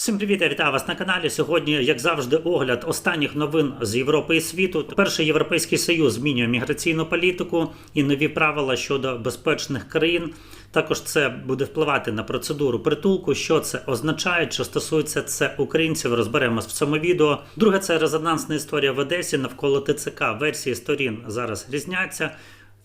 Всім привіт, я вітаю вас на каналі. Сьогодні, як завжди, огляд останніх новин з Європи і світу. Перший європейський союз змінює міграційну політику і нові правила щодо безпечних країн. Також це буде впливати на процедуру притулку. Що це означає? Що стосується це українців, розберемось в цьому відео. Друге, це резонансна історія в Одесі навколо ТЦК. Версії сторін зараз різняться.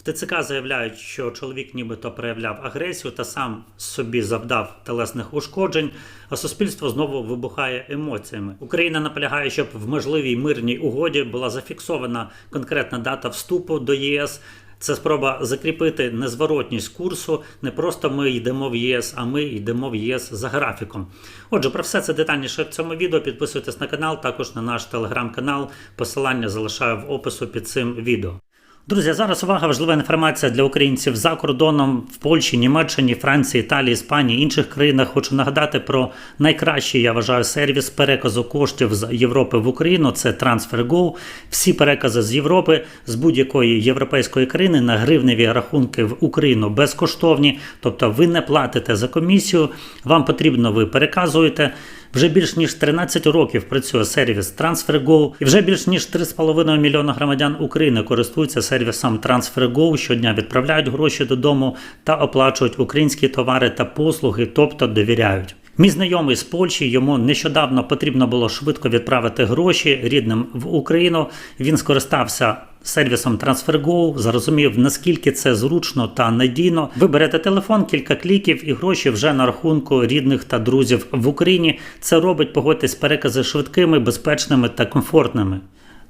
ТЦК заявляють, що чоловік нібито проявляв агресію та сам собі завдав телесних ушкоджень, а суспільство знову вибухає емоціями. Україна наполягає, щоб в можливій мирній угоді була зафіксована конкретна дата вступу до ЄС. Це спроба закріпити незворотність курсу. Не просто ми йдемо в ЄС, а ми йдемо в ЄС за графіком. Отже, про все це детальніше в цьому відео. Підписуйтесь на канал, також на наш телеграм-канал. Посилання залишаю в опису під цим відео. Друзі, зараз увага, важлива інформація для українців за кордоном в Польщі, Німеччині, Франції, Італії, Іспанії, інших країнах. Хочу нагадати про найкращий, я вважаю, сервіс переказу коштів з Європи в Україну. Це TransferGo. Всі перекази з Європи з будь-якої європейської країни на гривневі рахунки в Україну безкоштовні. Тобто ви не платите за комісію. Вам потрібно, ви переказуєте. Вже більш ніж 13 років працює сервіс TransferGo, і вже більш ніж 3,5 мільйона громадян України користуються сервісом TransferGo, щодня відправляють гроші додому та оплачують українські товари та послуги, тобто довіряють. Мій знайомий з Польщі йому нещодавно потрібно було швидко відправити гроші рідним в Україну. Він скористався сервісом TransferGo, зрозумів наскільки це зручно та надійно. Ви берете телефон, кілька кліків і гроші вже на рахунку рідних та друзів в Україні. Це робить погодьтесь перекази швидкими, безпечними та комфортними.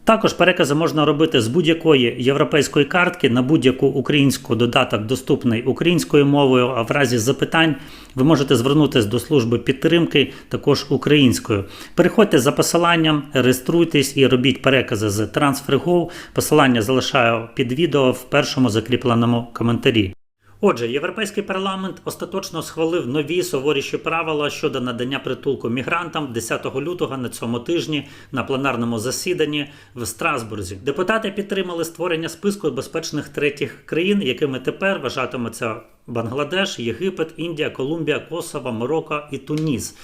Також перекази можна робити з будь-якої європейської картки на будь-яку українську додаток, доступний українською мовою. А в разі запитань ви можете звернутися до служби підтримки також українською. Переходьте за посиланням, реєструйтесь і робіть перекази з TransferGo. Посилання залишаю під відео в першому закріпленому коментарі. Отже, Європейський парламент остаточно схвалив нові суворіші правила щодо надання притулку мігрантам 10 лютого на цьому тижні на пленарному засіданні в Страсбурзі. Депутати підтримали створення списку безпечних третіх країн, якими тепер вважатимуться Бангладеш, Єгипет, Індія, Колумбія, Косово, Марокко і Туніс.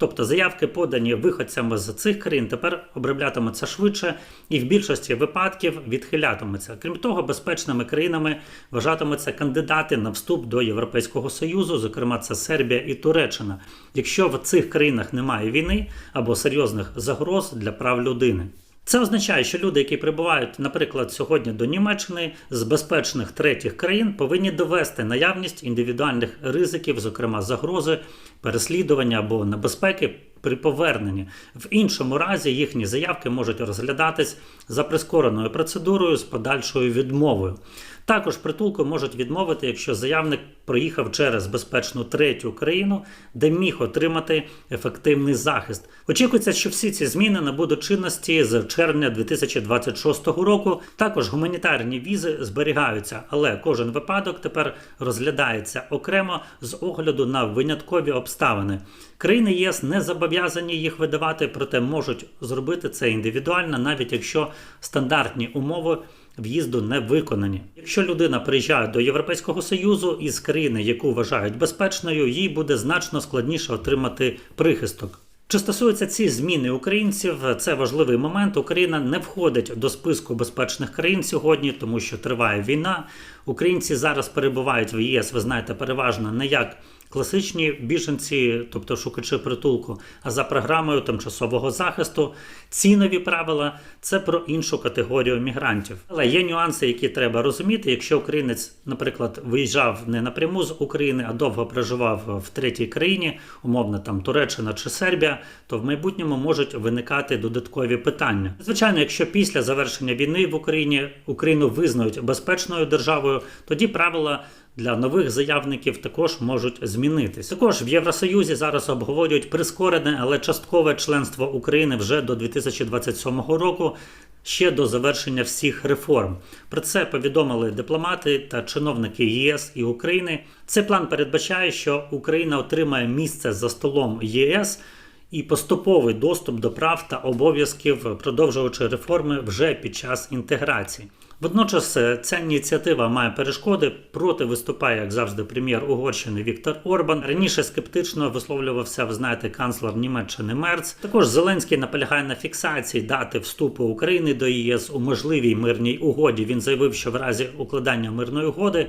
Тобто заявки, подані виходцями з цих країн, тепер оброблятимуться швидше і в більшості випадків відхилятимуться. Крім того, безпечними країнами вважатимуться кандидати на вступ до Європейського Союзу, зокрема це Сербія і Туреччина, якщо в цих країнах немає війни або серйозних загроз для прав людини. Це означає, що люди, які прибувають, наприклад, сьогодні до Німеччини з безпечних третіх країн, повинні довести наявність індивідуальних ризиків, зокрема загрози, переслідування або небезпеки при поверненні. В іншому разі їхні заявки можуть розглядатись за прискореною процедурою з подальшою відмовою. Також притулку можуть відмовити, якщо заявник проїхав через безпечну третю країну, де міг отримати ефективний захист. Очікується, що всі ці зміни набудуть чинності з червня 2026 року. Також гуманітарні візи зберігаються, але кожен випадок тепер розглядається окремо з огляду на виняткові обставини. Країни ЄС не зобов'язані їх видавати, проте можуть зробити це індивідуально, навіть якщо стандартні умови в'їзду не виконані. Якщо людина приїжджає до Європейського Союзу із країни, яку вважають безпечною, їй буде значно складніше отримати прихисток. Чи стосуються ці зміни українців, це важливий момент. Україна не входить до списку безпечних країн сьогодні, тому що триває війна. Українці зараз перебувають в ЄС, ви знаєте, переважно не як класичні біженці, тобто шукачі притулку, а за програмою тимчасового захисту. Ці нові правила це про іншу категорію мігрантів. Але є нюанси, які треба розуміти. Якщо українець, наприклад, виїжджав не напряму з України, а довго проживав в третій країні, умовно там Туреччина чи Сербія, то в майбутньому можуть виникати додаткові питання. Звичайно, якщо після завершення війни в Україні Україну визнають безпечною державою, тоді правила для нових заявників також можуть змінитись. Також в Євросоюзі зараз обговорюють прискорене, але часткове членство України вже до 2027 року. Ще до завершення всіх реформ про це повідомили дипломати та чиновники ЄС і України. Цей план передбачає, що Україна отримає місце за столом ЄС і поступовий доступ до прав та обов'язків, продовжуючи реформи вже під час інтеграції. Водночас е, ця ініціатива має перешкоди. Проти виступає, як завжди, прем'єр Угорщини Віктор Орбан. Раніше скептично висловлювався, ви знаєте, канцлер Німеччини Мерц. Також Зеленський наполягає на фіксації дати вступу України до ЄС у можливій мирній угоді. Він заявив, що в разі укладання мирної угоди.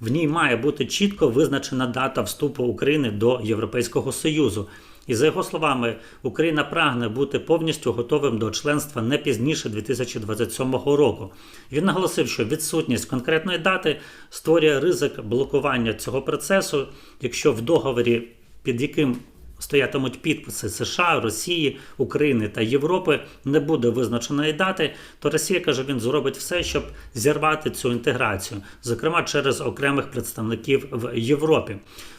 В ній має бути чітко визначена дата вступу України до Європейського Союзу. І за його словами, Україна прагне бути повністю готовим до членства не пізніше 2027 року. Він наголосив, що відсутність конкретної дати створює ризик блокування цього процесу, якщо в договорі, під яким стоятимуть підписи США, Росії, України та Європи, не буде визначеної дати, то Росія каже, він зробить все, щоб зірвати цю інтеграцію, зокрема через окремих представників в Європі.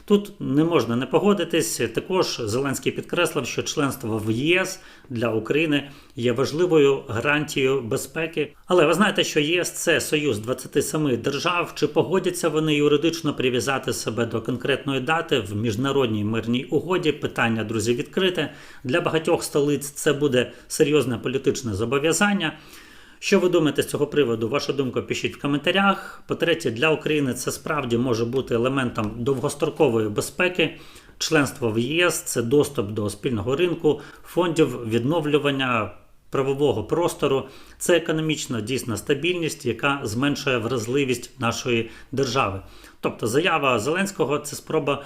Тут не можна не погодитись. Також Зеленський підкреслив, що членство в ЄС для України є важливою гарантією безпеки. Але ви знаєте, що ЄС це союз 27 держав. Чи погодяться вони юридично прив'язати себе до конкретної дати в міжнародній мирній угоді? Питання, друзі, відкрите для багатьох столиць. Це буде серйозне політичне зобов'язання. Що ви думаєте з цього приводу? Вашу думку пишіть в коментарях. По-третє, для України це справді може бути елементом довгострокової безпеки. Членство в ЄС це доступ до спільного ринку, фондів відновлювання правового простору. Це економічна дійсна стабільність, яка зменшує вразливість нашої держави. Тобто, заява Зеленського це спроба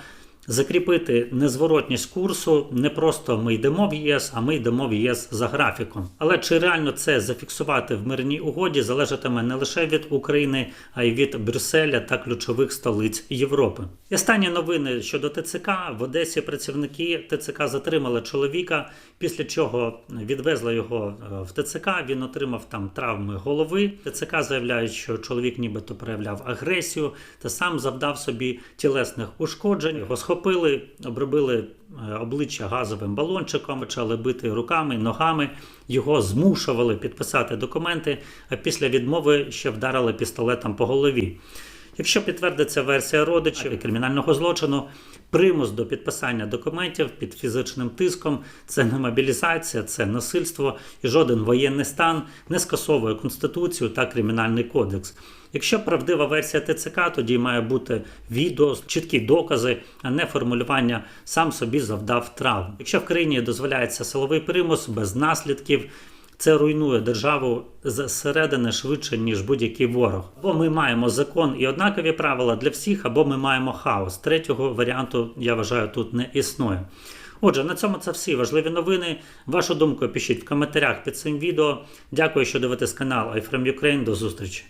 закріпити незворотність курсу. Не просто ми йдемо в ЄС, а ми йдемо в ЄС за графіком. Але чи реально це зафіксувати в мирній угоді залежатиме не лише від України, а й від Брюсселя та ключових столиць Європи. І останні новини щодо ТЦК в Одесі працівники ТЦК затримали чоловіка, після чого відвезли його е, в ТЦК. Він отримав там травми голови. ТЦК заявляють, що чоловік нібито проявляв агресію та сам завдав собі тілесних ушкоджень. Його схопили, обробили е, обличчя газовим балончиком, почали бити руками, ногами. Його змушували підписати документи, а після відмови ще вдарили пістолетом по голові. Якщо підтвердиться версія родичів і кримінального злочину, примус до підписання документів під фізичним тиском це не мобілізація, це насильство і жоден воєнний стан не скасовує конституцію та кримінальний кодекс. Якщо правдива версія ТЦК, тоді має бути відео, чіткі докази, а не формулювання сам собі завдав травм. Якщо в країні дозволяється силовий примус без наслідків. Це руйнує державу зсередини швидше, ніж будь-який ворог. Або ми маємо закон і однакові правила для всіх, або ми маємо хаос. Третього варіанту, я вважаю, тут не існує. Отже, на цьому це всі важливі новини. Вашу думку пишіть в коментарях під цим відео. Дякую, що дивитесь канал iFrame Ukraine. До зустрічі!